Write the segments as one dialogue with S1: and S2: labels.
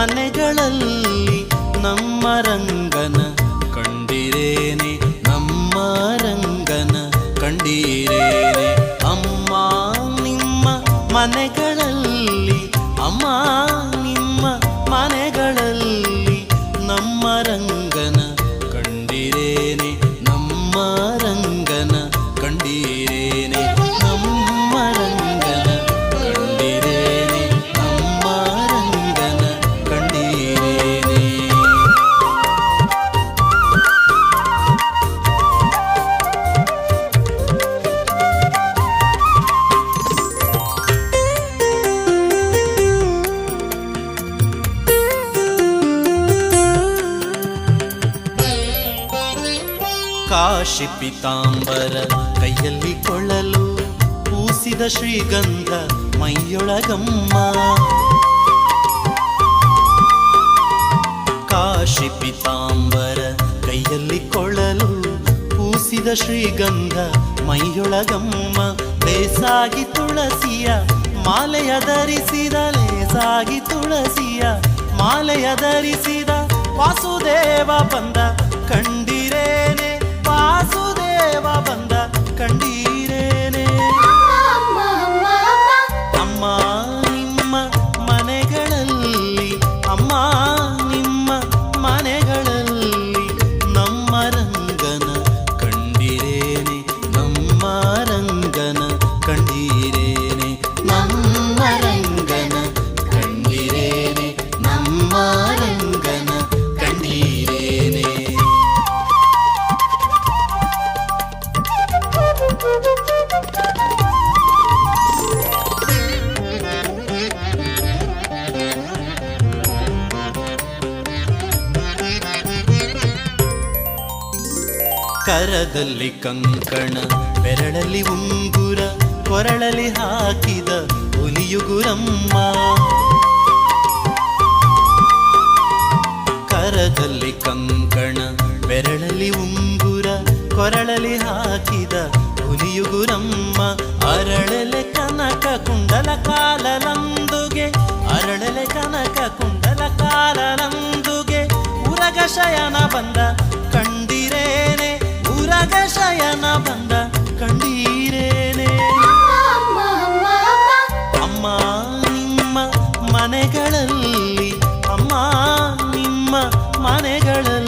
S1: ಮನೆಗಳಲ್ಲಿ ನಮ್ಮ ರಂಗನ ಕಂಡಿರೇನೆ ನಮ್ಮ ರಂಗನ ಕಂಡೀರೇನೆ ಅಮ್ಮ ನಿಮ್ಮ ಮನೆಗಳಲ್ಲಿ ಕಾಶಿ ಪಿತಾಂಬರ ಕೈಯಲ್ಲಿ ಕೊಳ್ಳಲು ಪೂಸಿದ ಶ್ರೀಗಂಧ ಮೈಯೊಳಗಮ್ಮ. ಕಾಶಿ ಪಿತಾಂಬರ ಕೈಯಲ್ಲಿ ಕೊಳ್ಳಲು ಪೂಸಿದ ಶ್ರೀಗಂಧ ಮೈಯೊಳಗಮ್ಮ. ಬೇಸಾಗಿ ತುಳಸಿಯ ಮಾಲೆಯ ಧರಿಸಿದ, ಲೇಸಾಗಿ ತುಳಸಿಯ ಮಾಲೆಯ ಧರಿಸಿದ ವಾಸುದೇವ ಬಂದ ಕಂಡಿರೇನೆ ಕರದಲ್ಲಿ ಕಂಕಣ, ಬೆರಳಲ್ಲಿ ಉಂಗುರ, ಕೊರಳಲ್ಲಿ ಹಾಕಿದ ಹುಲಿಯುಗುರಮ್ಮ ಕರದಲ್ಲಿ ಕಂಕಣ, ಬೆರಳಲ್ಲಿ ಉಂಗುರ, ಕೊರಳಲ್ಲಿ ಹಾಕಿದ ಹುಲಿಯುಗುರಮ್ಮ ಅರಳಲೆ ಕನಕ ಕುಂಡಲ ಕಾಲಲಂದುಗೆ ಅರಳಲೆ ಕನಕ ಕುಂಡಲ ಕಾಲಲಂದುಗೆ ಉರಗ ಶಯನ ಬಂದ ಕಂಡಿರೇನೆ ಮನೆಗಳಲ್ಲಿ ಅಮ್ಮ ನಿಮ್ಮ ಮನೆಗಳಲ್ಲಿ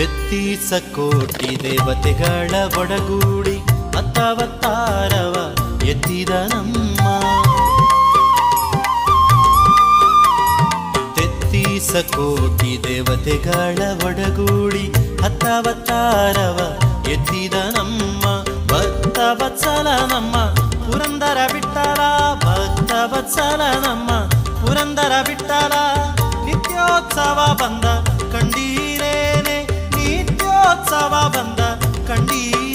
S1: ತೆತ್ತೀಸ ಕೋಟಿ ದೇವತೆಗಳ ಒಡಗೂಡಿ ಹತ್ತವತ್ತಾರವ ಎತ್ತಿದ ನಮ್ಮ. ತೆತ್ತೀಸ ಕೋಟಿ ದೇವತೆಗಳ ಒಡಗೂಡಿ ಹತ್ತವತ್ತಾರವ ಎತ್ತಿದ ನಮ್ಮ. ಭಕ್ತ ವತ್ಸಲ ನಮ್ಮ, ಪುರಂದರ ಬಿಟ್ಟಲ ಭಕ್ತ ವತ್ಸಲ ನಮ್ಮ, ಪುರಂದರ ಬಿಟ್ಟಲ. ನಿತ್ಯೋತ್ಸವ ಬಂದ ಕಂಡೀರೇನೆ ನಿತ್ಯೋತ್ಸವ ಬಂದ ಕಂಡೀರೇನೆ